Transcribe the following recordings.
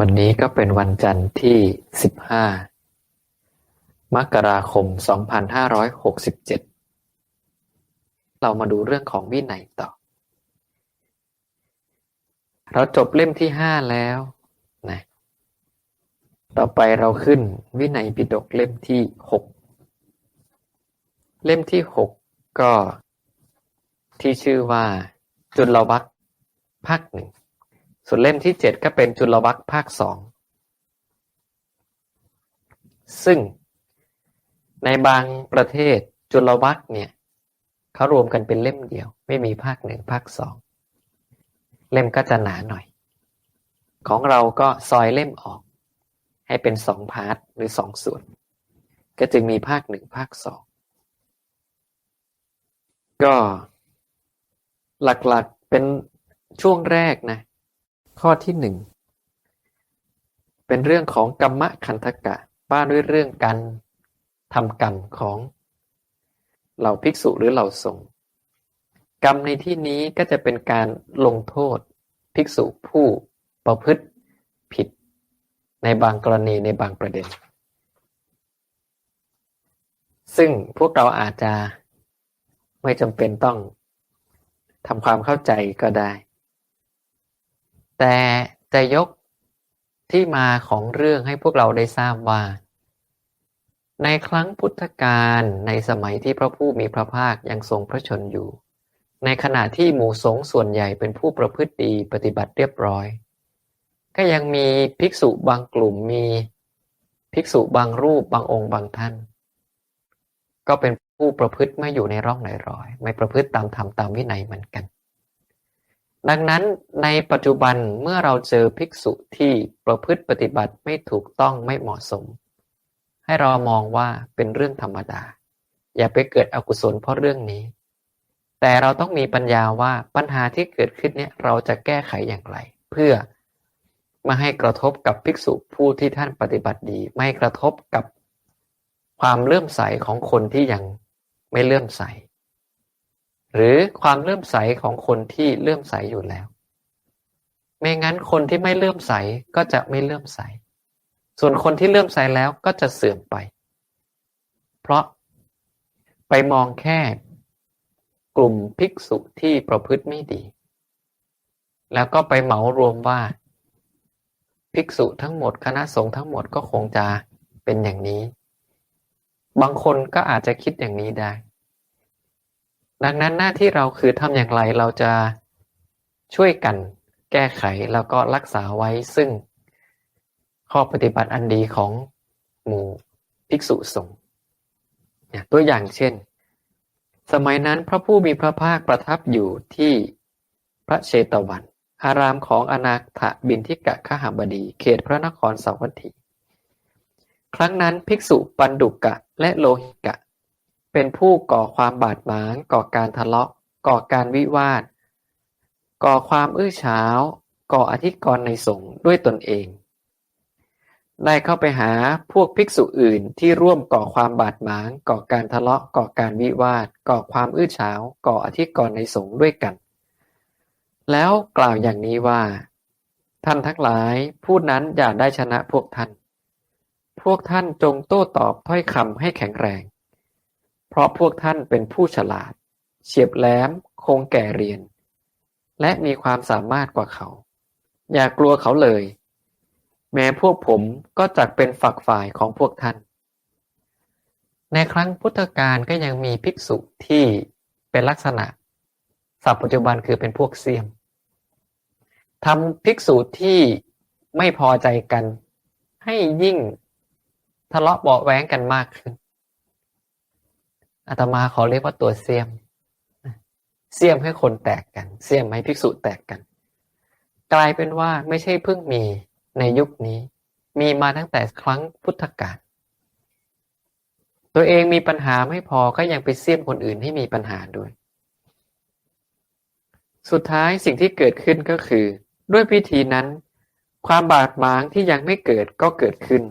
วันนี้ก็เป็นวันจันทร์ที่ สิบห้า มกราคม สองพันห้าร้อยหกสิบเจ็ด เรามาดูเรื่องของวินัยต่อ เราจบเล่มที่ห้าแล้วนะต่อไปเราขึ้นวินัยปิฎกเล่มที่หก เล่มที่หกก็ที่ชื่อว่าจุลวัคภาคหนึ่ง ส่วนเล่มที่เจ็ดก็เป็นจุลวัคภาคสอง ซึ่งในบางประเทศจุลวัคเนี่ยเขารวมกันเป็นเล่มเดียว ไม่มีภาคหนึ่งภาคสอง เล่มก็จะหนาหน่อย ของเราก็ซอยเล่มออก ให้เป็นสองพาร์ทหรือสองส่วน ก็จึงมีภาคหนึ่งภาคสอง ก็หลักๆเป็นช่วงแรกนะ ข้อที่หนึ่งเป็นเรื่องของกรรมขันธกะว่าด้วยเรื่องการทำกรรมของเหล่าภิกษุหรือเหล่าสงฆ์กรรมในที่นี้ก็จะเป็นการลงโทษภิกษุผู้ประพฤติผิด ในบางกรณีในบางประเด็น ซึ่งพวกเราอาจจะไม่จำเป็นต้องทำความเข้าใจก็ได้ แต่จะยกที่มาของเรื่องให้พวกเราได้ทราบว่า ในครั้งพุทธกาลในสมัยที่พระผู้มีพระภาคยังทรงพระชนอยู่ ในขณะที่หมู่สงฆ์ส่วนใหญ่เป็นผู้ประพฤติดีปฏิบัติเรียบร้อย ก็ยังมีภิกษุบางกลุ่มมีภิกษุบางรูปบางองค์บางท่าน ก็เป็นผู้ประพฤติไม่อยู่ในร่องในรอย ไม่ประพฤติตามธรรมตามวินัยเหมือนกัน ดังนั้นในปัจจุบันเมื่อเราเจอภิกษุที่ประพฤติปฏิบัติไม่ถูกต้องไม่เหมาะสม ให้เรามองว่าเป็นเรื่องธรรมดา อย่าไปเกิดอกุศลเพราะเรื่องนี้ แต่เราต้องมีปัญญาว่าปัญหาที่เกิดขึ้นเนี่ยเราจะแก้ไขอย่างไร เพื่อไม่ให้กระทบกับภิกษุผู้ที่ท่านปฏิบัติดี ไม่กระทบกับความเลื่อมใสของคนที่ยังไม่เลื่อมใส หรือความเลื่อมใสของคนที่เลื่อมใสอยู่แล้ว ไม่งั้นคนที่ไม่เลื่อมใสก็จะไม่เลื่อมใส ส่วนคนที่เลื่อมใสแล้วก็จะเสื่อมไป เพราะไปมองแค่กลุ่มภิกษุที่ประพฤติไม่ดี แล้วก็ไปเหมารวมว่า ภิกษุทั้งหมดคณะสงฆ์ทั้งหมดก็คงจะเป็นอย่างนี้ บางคนก็อาจจะคิดอย่างนี้ได้ ดังนั้นหน้าที่เราคือทำอย่างไรเราจะช่วยกันแก้ไขแล้วก็รักษาไว้ซึ่งข้อปฏิบัติอันดีของหมู่ภิกษุสงฆ์ตัวอย่างเช่น สมัยนั้นพระผู้มีพระภาคประทับอยู่ที่พระเชตวัน อารามของอนาถบินทิกะขหบดี เขตพระนครสาวัตถี ครั้งนั้นภิกษุปันดุกะและโลหิกะ เป็นผู้ก่อความบาดหมาง ก่อการทะเลาะ ก่อการวิวาท ก่อความอื้อฉาว ก่ออธิกรณ์ในสงฆ์ด้วยตนเอง ได้เข้าไปหาพวกภิกษุอื่นที่ร่วมก่อความบาดหมาง ก่อการทะเลาะ ก่อการวิวาท ก่อความอื้อฉาว ก่ออธิกรณ์ในสงฆ์ด้วยกัน แล้วกล่าวอย่างนี้ว่า ท่านทั้งหลายผู้นั้นอย่าได้ชนะพวกท่าน พวกท่านจงโต้ตอบถ้อยคำให้แข็งแรง เพราะพวกท่านเป็นผู้ฉลาด เฉียบแหลม คงแก่เรียน และมีความสามารถกว่าเขา อย่ากลัวเขาเลย แม้พวกผมก็จักเป็นฝักฝ่ายของพวกท่าน ในครั้งพุทธกาลก็ยังมีภิกษุที่เป็นลักษณะศัพท์ปัจจุบันคือเป็นพวกเสียมทำภิกษุที่ไม่พอใจกัน ให้ยิ่งทะเลาะเบาแว้งกันมากขึ้น อาตมาขอเรียกว่าตัวเสียม เสียมให้คนแตกกัน เสียมให้ภิกษุแตกกัน กลายเป็นว่าไม่ใช่เพิ่งมีในยุคนี้ มีมาตั้งแต่ครั้งพุทธกาล ตัวเองมีปัญหาไม่พอก็ยังไปเสียมคนอื่นให้มีปัญหาด้วย สุดท้ายสิ่งที่เกิดขึ้นก็คือ ด้วยพิธีนั้น ความบาดหมางที่ยังไม่เกิดก็เกิดขึ้น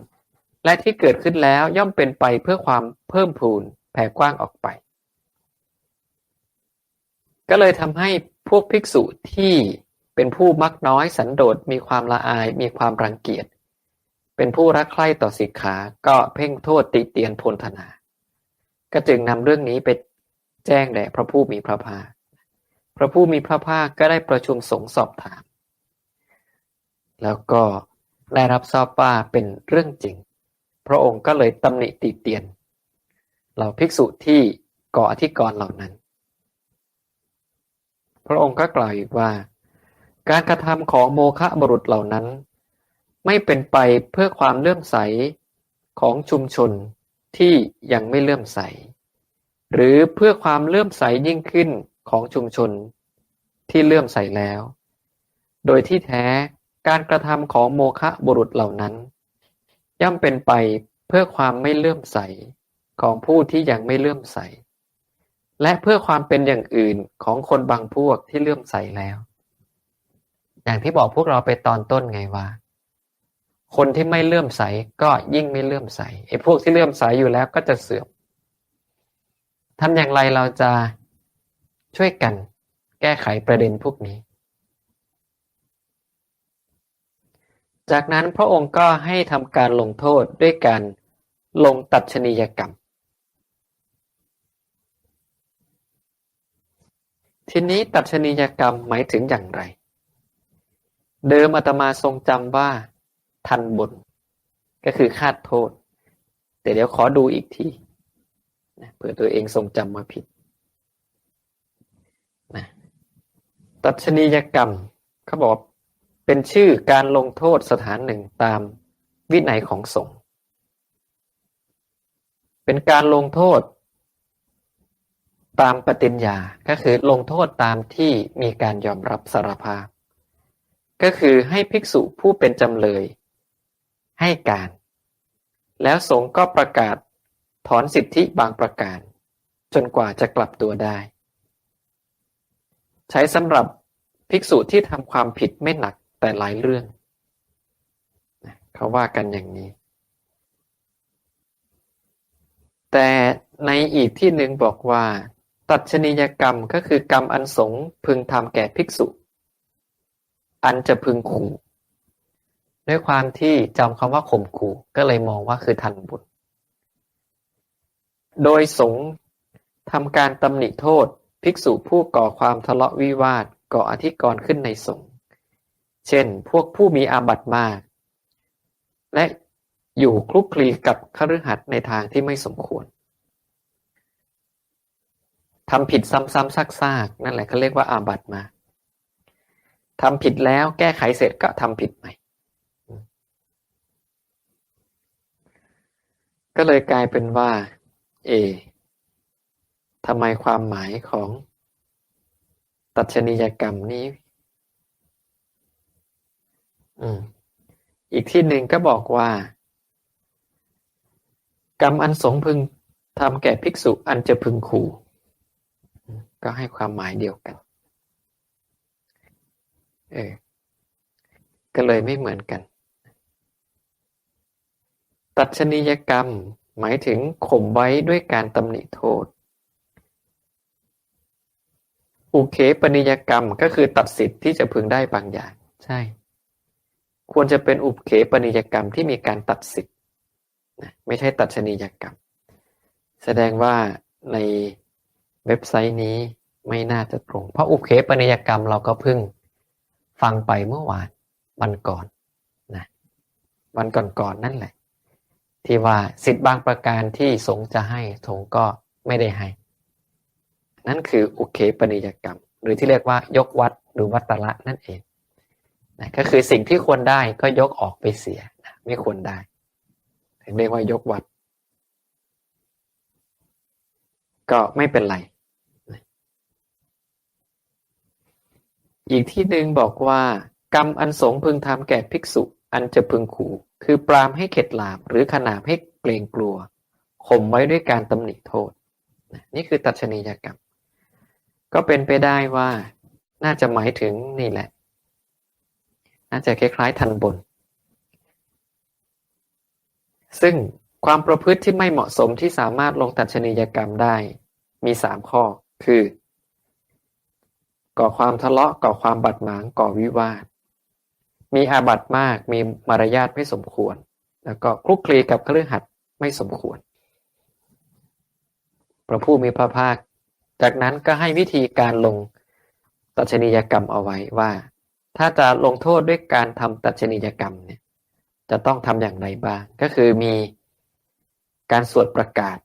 และที่เกิดขึ้นแล้วย่อมเป็นไปเพื่อความเพิ่มพูน แผ่กว้างออกไป ก็เลยทำให้พวกภิกษุที่เป็นผู้มักน้อยสันโดษมีความละอาย มีความรังเกียจ เป็นผู้รักใคร่ต่อสิกขา ก็เพ่งโทษติเตียนพลธนา ก็จึงนำเรื่องนี้ไปแจ้งแด่พระผู้มีพระภาค พระผู้มีพระภาคก็ได้ประชุมสงสอบถาม แล้วก็ได้รับทราบว่าเป็นเรื่องจริง พระองค์ก็เลยตำหนิติเตียน เหล่าภิกษุที่ก่ออธิกรณ์เหล่านั้น พระองค์ก็กล่าวอีกว่า การกระทำของโมฆะบุรุษเหล่านั้น ไม่เป็นไปเพื่อความเลื่อมใสของชุมชนที่ยังไม่เลื่อมใส หรือเพื่อความเลื่อมใสยิ่งขึ้นของชุมชนที่เลื่อมใสแล้ว โดยที่แท้การกระทำของโมฆะบุรุษเหล่านั้น ย่อมเป็นไปเพื่อความไม่เลื่อมใส ของผู้ที่ยังไม่เลื่อมใส และเพื่อความเป็นอย่างอื่นของคนบางพวกที่เลื่อมใสแล้ว อย่างที่บอกพวกเราไปตอนต้นไงว่า คนที่ไม่เลื่อมใสก็ยิ่งไม่เลื่อมใสไอ้พวกที่เลื่อมใสอยู่แล้วก็จะเสื่อมทำอย่างไรเราจะช่วยกันแก้ไขประเด็นพวกนี้ จากนั้นพระองค์ก็ให้ทำการลงโทษด้วยการลงตัดชนียกรรม ทีนี้ตัดชนียกรรมหมายถึงอย่างไร เดิมอาตมาทรงจำว่า ทันบน ก็คือคาดโทษ แต่เดี๋ยวขอดูอีกทีนะเผื่อตัวเองทรงจำมาผิดนะตัดชนียกรรมเขาบอกเป็นชื่อการลงโทษสถานหนึ่งตามวินัยของสงฆ์เป็นการลงโทษ ตามปฏิญญา ก็คือลงโทษตามที่มีการยอมรับสารภาพ ก็คือให้ภิกษุผู้เป็นจำเลย ให้การ แล้วสงฆ์ก็ประกาศถอนสิทธิบางประการ จนกว่าจะกลับตัวได้ ใช้สำหรับภิกษุที่ทำความผิดไม่หนักแต่หลายเรื่อง เขาว่ากันอย่างนี้ แต่ในอีกที่หนึ่งบอกว่า ตัดชนียกรรม ก็คือกรรมอันสงพึงทำแก่ภิกษุ อันจะพึงขู่ ด้วยความที่จำคำว่าข่มขู่ ก็เลยมองว่าคือทันบุญโดยสงทำการตำหนิโทษ ภิกษุผู้ก่อความทะเลาะวิวาทก่ออธิกรณ์ขึ้นในสงฆ์เช่น พวกผู้มีอาบัติมาก และอยู่คลุกคลีกับคฤหัสถ์ในทางที่ไม่สมควร ทำผิดซ้ำๆซากๆ นั่นแหละเขาเรียกว่าอาบัติมาทำผิดแล้วแก้ไขเสร็จก็ทำผิดใหม่ ก็เลยกลายเป็นว่า เอทำไมความหมายของตัชนียกรรมนี้อีกที่หนึ่งก็บอกว่า กรรมอันสงพึงทำแก่ภิกษุอันจะพึงขู่ ก็ให้ความหมายเดียวกัน เออ ก็เลยไม่เหมือนกัน ตัดชนียกรรมหมายถึงข่มไว้ด้วยการตำหนิโทษ อุเคปนิยกรรมก็คือตัดสิทธิ์ที่จะพึงได้บางอย่าง ใช่ ควรจะเป็นอุเคปนิยกรรมที่มีการตัดสิทธิ์ไม่ใช่ตัดชนียกรรม แสดงว่าใน เว็บไซต์นี้ไม่น่าจะตรง เพราะอุเคปนิยกรรมเราก็เพิ่งฟังไปเมื่อวานวันก่อนนะวันก่อนๆนนั่นแหละ ที่ว่าสิทธิ์บางประการที่สงจะให้สงก็ไม่ได้ให้ นั่นคืออุเคปนิยกรรม หรือที่เรียกว่ายกวัดหรือวัตระนั่นเองนะก็คือสิ่งที่ควรได้ก็ยกออกไปเสียนะไม่ควรได้ถึงเรียกว่ายกวัด ก็ไม่เป็นไร อีกที่หนึ่งบอกว่า กรรมอันสงพึงทำแก่ภิกษุ อันจะพึงขู่ คือปรามให้เข็ดหลาบ หรือขนาบให้เกรงกลัวข่มไว้ด้วยการตำหนิโทษ นี่คือตัดชนียกรรม ก็เป็นไปได้ว่า น่าจะหมายถึงนี่แหละ น่าจะคล้ายๆทันบน ซึ่งความประพฤติที่ไม่เหมาะสมที่สามารถลงตัดชนียกรรมได้ มีสามข้อ คือ ก่อความทะเลาะก่อความบาดหมางก่อวิวาท มีอาบัติมากมีมารยาทไม่สมควร แล้วก็คลุกคลีกับเครือขัดไม่สมควร พระผู้มีพระภาค จากนั้นก็ให้วิธีการลงตัชนียกรรมเอาไว้ว่า ถ้าจะลงโทษด้วยการทำตัชนียกรรมเนี่ยจะต้องทำอย่างไรบ้าง ก็คือมีการสวดประกาศ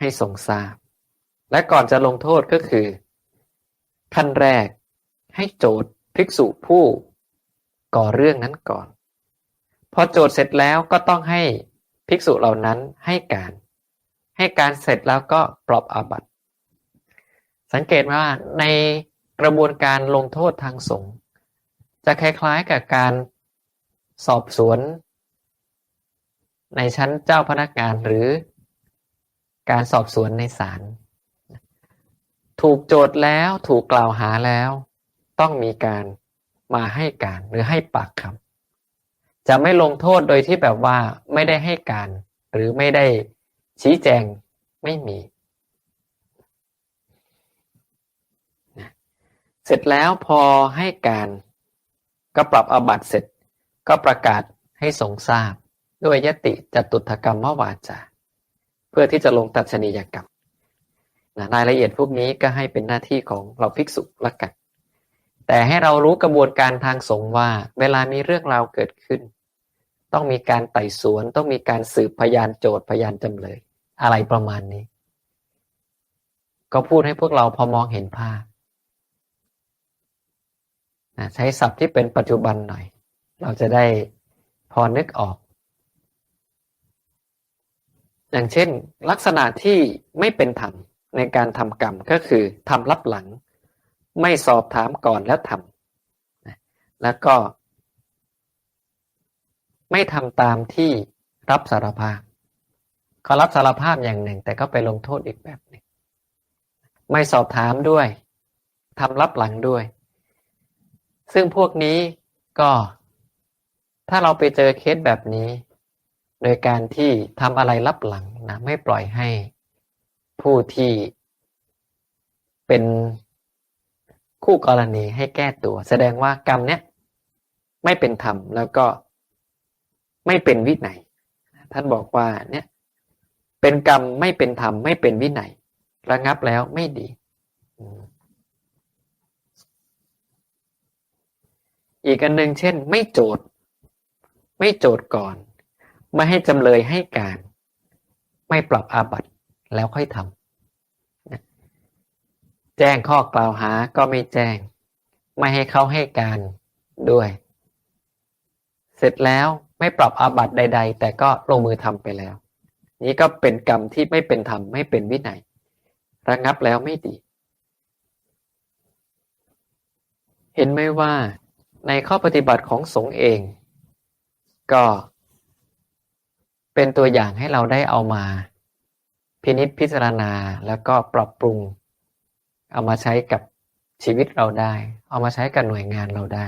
ให้ทรงทราบ และก่อนจะลงโทษก็คือ ขั้นแรก ให้โจทย์ภิกษุผู้ก่อเรื่องนั้นก่อน พอโจทย์เสร็จแล้วก็ต้องให้ภิกษุเหล่านั้นให้การ ให้การเสร็จแล้วก็ปลอบอาบัติ สังเกตว่าในกระบวนการลงโทษทางสงฆ์จะคล้ายๆกับการสอบสวน ในชั้นเจ้าพนักงานหรือการสอบสวนในศาล ถูกโจทย์แล้วถูกกล่าวหาแล้ว ต้องมีการมาให้การหรือให้ปากคำจะไม่ลงโทษโดยที่แบบว่าไม่ได้ให้การ หรือไม่ได้ชี้แจงไม่มี เสร็จแล้วพอให้การก็ปรับอาบัติเสร็จ ก็ประกาศให้สงทราบ ด้วยยติจตุถกรรมวาจาเพื่อที่จะลงตัดชนียกรรม นะรายละเอียดพวกนี้ก็ให้เป็นหน้าที่ของเราภิกษุละกัน แต่ให้เรารู้กระบวนการทางสงฆ์ว่า เวลามีเรื่องราวเกิดขึ้น ต้องมีการไต่สวน ต้องมีการสืบพยานโจทย์พยานจำเลย อะไรประมาณนี้ ก็พูดให้พวกเราพอมองเห็นภาพนะใช้ศัพท์ที่เป็นปัจจุบันหน่อย เราจะได้พอนึกออก อย่างเช่น ลักษณะที่ไม่เป็นธรรม ในการทำกรรมก็คือทำลับหลัง ไม่สอบถามก่อนแล้วทำแล้วก็ ไม่ทำตามที่รับสารภาพเขารับสารภาพอย่างหนึ่ง แต่ก็ไปลงโทษอีกแบบหนึ่งไม่สอบถามด้วยทำลับหลังด้วย ซึ่งพวกนี้ก็ ถ้าเราไปเจอเคสแบบนี้ โดยการที่ทำอะไรลับหลังนะไม่ปล่อยให้ ผู้ที่เป็นคู่กรณีให้แก้ตัว แสดงว่ากรรมเนี้ยไม่เป็นธรรมแล้วก็ไม่เป็นวินัยท่านบอกว่าเนี่ยเป็นกรรมไม่เป็นธรรมไม่เป็นวินัยระงับแล้วไม่ดี อีกอันหนึ่งเช่น ไม่โจทย์ ไม่โจทย์ก่อน ไม่ให้จำเลยให้การ ไม่ปรับอาบัติ แล้วค่อยทำแจ้งข้อกล่าวหาก็ไม่แจ้ง ไม่ให้เขาให้การด้วย เสร็จแล้วไม่ปรับอาบัติใด ๆ แต่ก็ลงมือทำไปแล้ว นี้ก็เป็นกรรมที่ไม่เป็นธรรมไม่เป็นวินัยระงับแล้วไม่ดี เห็นไหมว่าในข้อปฏิบัติของสงฆ์เอง ก็เป็นตัวอย่างให้เราได้เอามา พินิจพิจารณาแล้วก็ปรับปรุง เอามาใช้กับชีวิตเราได้ เอามาใช้กับหน่วยงานเราได้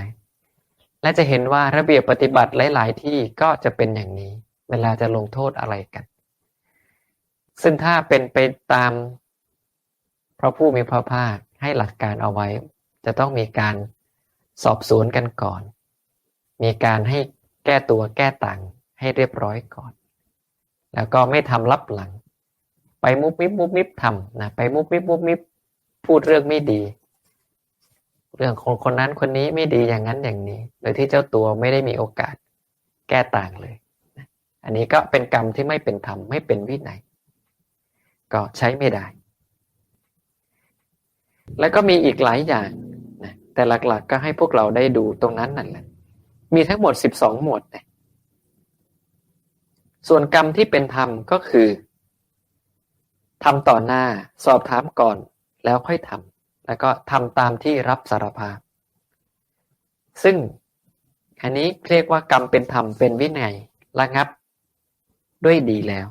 และจะเห็นว่าระเบียบปฏิบัติหลาย ๆ ที่ก็จะเป็นอย่างนี้ เวลาจะลงโทษอะไรกัน ซึ่งถ้าเป็นไปตามพระผู้มีพระภาคให้หลักการเอาไว้ จะต้องมีการสอบสวนกันก่อน มีการให้แก้ตัวแก้ต่างให้เรียบร้อยก่อน แล้วก็ไม่ทำลับหลัง ไปมุบมิบมุบมิบทำนะไปมุบมิบมุบมิบพูดเรื่องไม่ดี เรื่องของคนนั้นคนนี้ไม่ดีอย่างนั้นอย่างนี้ โดยที่เจ้าตัวไม่ได้มีโอกาสแก้ต่างเลยอันนี้ก็เป็นกรรมที่ไม่เป็นธรรมไม่เป็นวินัยก็ใช้ไม่ได้ แล้วก็มีอีกหลายอย่างนะแต่หลักๆก็ให้พวกเราได้ดูตรงนั้นนั่นแหละ มีทั้งหมดสิบสองหมวดนะส่วนกรรมที่เป็นธรรมก็คือ ทำต่อหน้าสอบถามก่อนแล้วค่อยทำแล้วก็ทำตามที่รับสารภาพ ซึ่งอันนี้เรียกว่ากรรมเป็นธรรมเป็นวินัยระงับด้วยดีแล้ว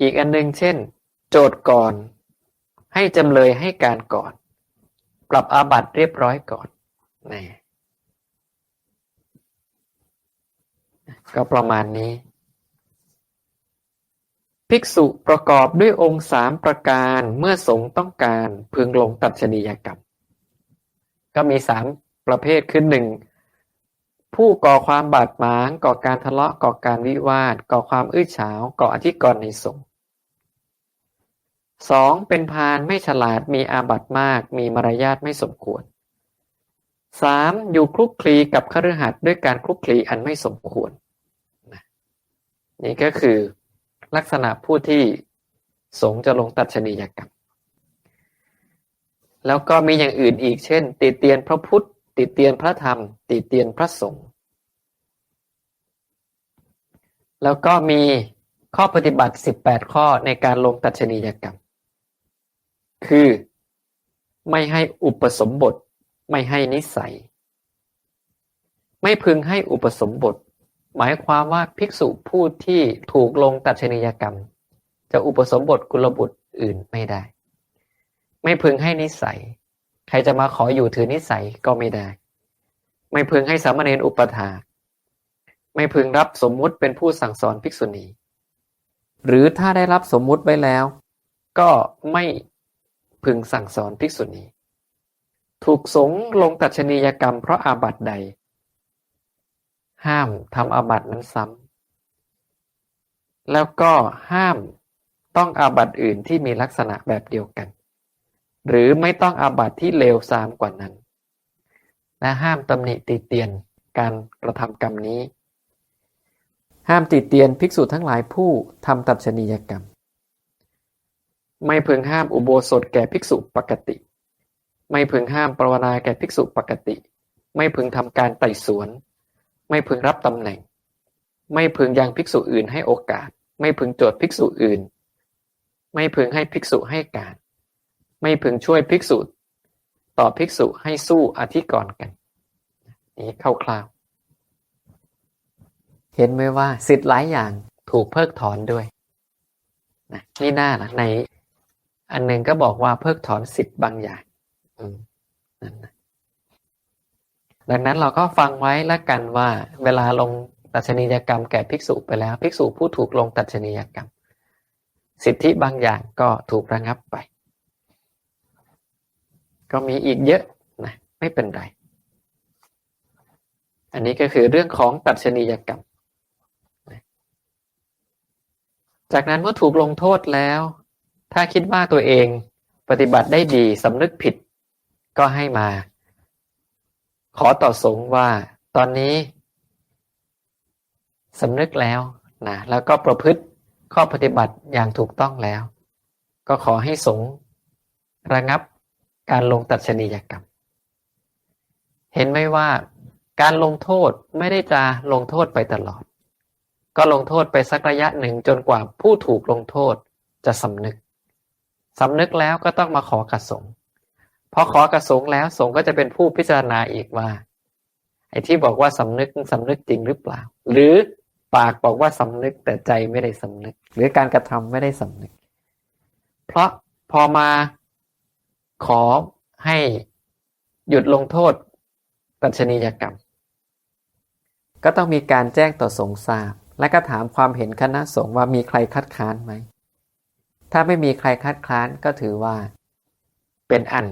อีกอันหนึ่งเช่น โจทย์ก่อน ให้จำเลยให้การก่อน ปรับอาบัติเรียบร้อยก่อนนี่ก็ประมาณนี้ ภิกษุประกอบด้วยองค์สามประการเมื่อสงฆ์ต้องการพึงลงตัดชนียกรรม ก็มีสามประเภทคือหนึ่งผู้ก่อความบาดหมางก่อการทะเลาะก่อการวิวาท ก่อความอื้อฉาวก่ออธิกรณ์ในสงฆ์สองเป็นพาลไม่ฉลาดมีอาบัติมาก มีมารยาทไม่สมควรสามอยู่คลุกคลีกับคฤหัสถ์ด้วยการคลุกคลีอันไม่สมควรนี่ก็คือ ลักษณะผู้ที่สงจะลงตัดชนียกรรม แล้วก็มีอย่างอื่นอีกเช่น ติเตียนพระพุทธ ติเตียนพระธรรม ติเตียนพระสงฆ์แล้วก็มีข้อปฏิบัติ 18 ข้อในการลงตัดชนียกรรม คือไม่ให้อุปสมบท ไม่ให้นิสัย ไม่พึงให้อุปสมบท หมายความว่าภิกษุผู้ที่ถูกลงตัดชนียกรรม จะอุปสมบทกุลบุตรอื่นไม่ได้ ไม่พึงให้นิสัย ใครจะมาขออยู่ถือนิสัยก็ไม่ได้ ไม่พึงให้สามเณรอุปถาไม่พึงรับสมมุติเป็นผู้สั่งสอนภิกษุณี หรือถ้าได้รับสมมุติไว้แล้ว ก็ไม่พึงสั่งสอนภิกษุณี ถูกสงลงตัดชนียกรรมเพราะอาบัติใด ห้ามทำอาบัตินั้นซ้ำแล้วก็ห้ามต้องอาบัติอื่นที่มีลักษณะแบบเดียวกัน หรือไม่ต้องอาบัติที่เลวทรามกว่านั้นและห้ามตำหนิติเตียนการกระทำกรรมนี้ ห้ามติเตียนภิกษุทั้งหลายผู้ทำตัดชนียกรรม ไม่พึงห้ามอุโบสถแก่ภิกษุปกติ ไม่พึงห้ามปรวนาแก่ภิกษุปกติ ไม่พึงทำการไต่สวน ไม่พึงรับตำแหน่ง ไม่พึงยังภิกษุอื่นให้โอกาส ไม่พึงโจทย์ภิกษุอื่น ไม่พึงให้ภิกษุให้การ ไม่พึงช่วยภิกษุ ต่อภิกษุให้สู้อธิกรณ์กัน นี้คร่าวๆเห็นไหมว่าสิทธิ์หลายอย่างถูกเพิกถอนด้วยนะนี่หน้านะใน อันหนึ่งก็บอกว่าเพิกถอนสิทธิ์บางอย่าง อืมนั่นนะ ดังนั้นเราก็ฟังไว้แล้วกันว่า เวลาลงตัดชนียกรรมแก่ภิกษุไปแล้ว ภิกษุผู้ถูกลงตัดชนียกรรม สิทธิบางอย่างก็ถูกระงับไป ก็มีอีกเยอะนะไม่เป็นไร อันนี้ก็คือเรื่องของตัดชนียกรรม จากนั้นเมื่อถูกลงโทษแล้ว ถ้าคิดว่าตัวเองปฏิบัติได้ดีสำนึกผิดก็ให้มา ขอต่อสงฆ์ว่าตอนนี้สำนึกแล้วนะแล้วก็ประพฤติข้อปฏิบัติอย่างถูกต้องแล้ว ก็ขอให้สงฆ์ระงับการลงตัดชนียกรรม เห็นไหมว่าการลงโทษไม่ได้จะลงโทษไปตลอด ก็ลงโทษไปสักระยะหนึ่งจนกว่าผู้ถูกลงโทษจะสำนึกสำนึกแล้วก็ต้องมาขอกระสงฆ์ พอขอกระสงฆ์แล้วสงฆ์ก็จะเป็นผู้พิจารณาอีกว่าไอ้ที่บอกว่าสำนึกสำนึกจริงหรือเปล่า หรือปากบอกว่าสำนึกแต่ใจไม่ได้สำนึก หรือการกระทำไม่ได้สำนึก เพราะพอมาขอให้หยุดลงโทษตัชนียกรรม ก็ต้องมีการแจ้งต่อสงฆ์ทราบ และก็ถามความเห็นคณะสงฆ์ว่ามีใครคัดค้านไหม ถ้าไม่มีใครคัดค้านก็ถือว่า เป็นอัน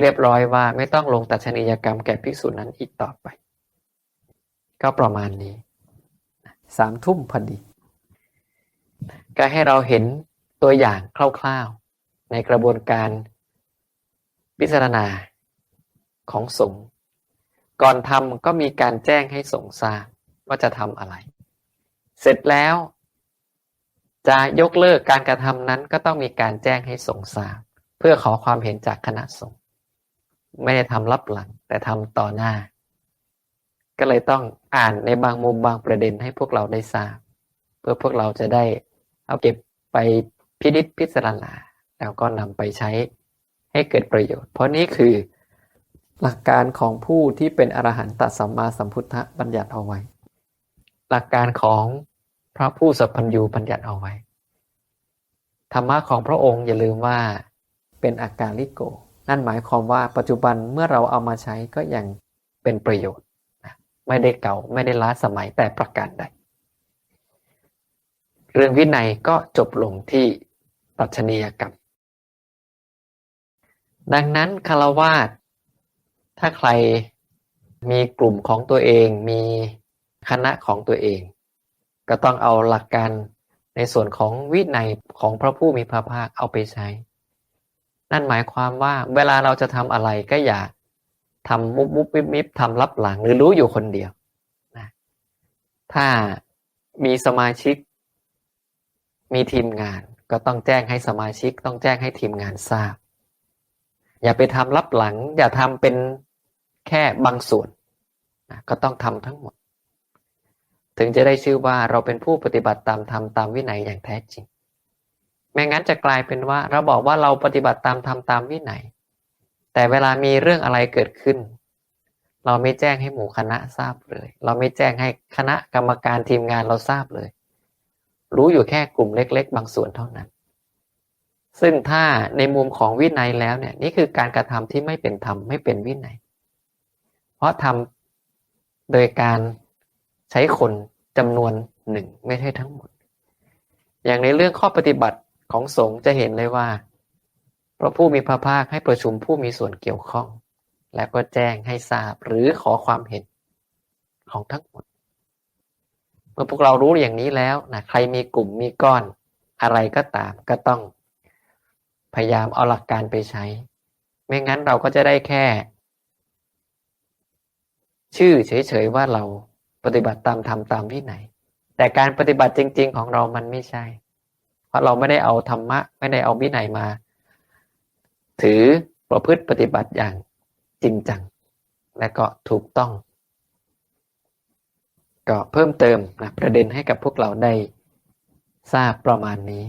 เรียบร้อยว่าไม่ต้องลงตัชนียกรรมแก่ภิกษุนั้นอีกต่อไป ก็ประมาณนี้สามทุ่มพอดี ก็ให้เราเห็นตัวอย่างคร่าวๆ ในกระบวนการพิจารณาของสงฆ์ก่อนทำก็มีการแจ้งให้สงฆ์ทราบว่าจะทำอะไร เสร็จแล้ว จะยกเลิกการกระทำนั้นก็ต้องมีการแจ้งให้สงฆ์ทราบเพื่อขอความเห็นจากคณะสงฆ์ ไม่ได้ทำรับหลัง แต่ทำต่อหน้า ก็เลยต้องอ่านในบางมุมบางประเด็นให้พวกเราได้ทราบ เพื่อพวกเราจะได้เอาเก็บไปพินิจพิจารณาแล้วก็นำไปใช้ให้เกิดประโยชน์ เพราะนี่คือหลักการของผู้ที่เป็นอรหันตสัมมาสัมพุทธะบัญญัติเอาไว้ หลักการของพระผู้สัพพัญญูบัญญัติเอาไว้ ธรรมะของพระองค์อย่าลืมว่าเป็นอาการลิโก นั่นหมายความว่าปัจจุบันเมื่อเราเอามาใช้ก็ยังเป็นประโยชน์ไม่ได้เก่าไม่ได้ล้าสมัยแต่ประการใด เรื่องวินัยก็จบลงที่ปัจฉนียกรรม ดังนั้นคารวาสถ้าใครมีกลุ่มของตัวเองมีคณะของตัวเอง ก็ต้องเอาหลักการในส่วนของวินัยของพระผู้มีพระภาคเอาไปใช้ นั่นหมายความว่าเวลาเราจะทำอะไรก็อย่าทำมุบมุบมิบมิบทำลับหลังหรือรู้อยู่คนเดียวนะถ้ามีสมาชิก มีทีมงาน ก็ต้องแจ้งให้สมาชิก ต้องแจ้งให้ทีมงานทราบ อย่าไปทำลับหลัง อย่าทำเป็นแค่บางส่วนนะก็ต้องทำทั้งหมด ถึงจะได้ชื่อว่าเราเป็นผู้ปฏิบัติตามธรรมตามวินัยอย่างแท้จริง ไม่งั้นจะกลายเป็นว่า เราบอกว่าเราปฏิบัติตามธรรมตามวินัยแต่เวลามีเรื่องอะไรเกิดขึ้น เราไม่แจ้งให้หมู่คณะทราบเลย เราไม่แจ้งให้คณะกรรมการทีมงานเราทราบเลย รู้อยู่แค่กลุ่มเล็ก ๆ บางส่วนเท่านั้น ซึ่งถ้าในมุมของวินัยแล้วเนี่ยนี่คือการกระทำที่ไม่เป็นธรรมไม่เป็นวินัย เพราะทำโดยการใช้คนจำนวนหนึ่งไม่ใช่ทั้งหมด อย่างในเรื่องข้อปฏิบัติ ของสงฆ์จะเห็นเลยว่า พระผู้มีพระภาคให้ประชุมผู้มีส่วนเกี่ยวข้อง แล้วก็แจ้งให้ทราบหรือขอความเห็นของทั้งหมด เมื่อพวกเรารู้อย่างนี้แล้วนะใครมีกลุ่มมีก้อนอะไรก็ตามก็ต้อง พยายามเอาหลักการไปใช้ ไม่งั้นเราก็จะได้แค่ ชื่อเฉยๆว่าเราปฏิบัติตามธรรมตามวินัยแต่การปฏิบัติจริง ๆ ของเรามันไม่ใช่ เพราะเราไม่ได้เอาธรรมะ ไม่ได้เอาวินัยมา ถือประพฤติปฏิบัติอย่างจริงจัง และก็ถูกต้อง ก็เพิ่มเติมนะประเด็นให้กับพวกเราได้ทราบประมาณนี้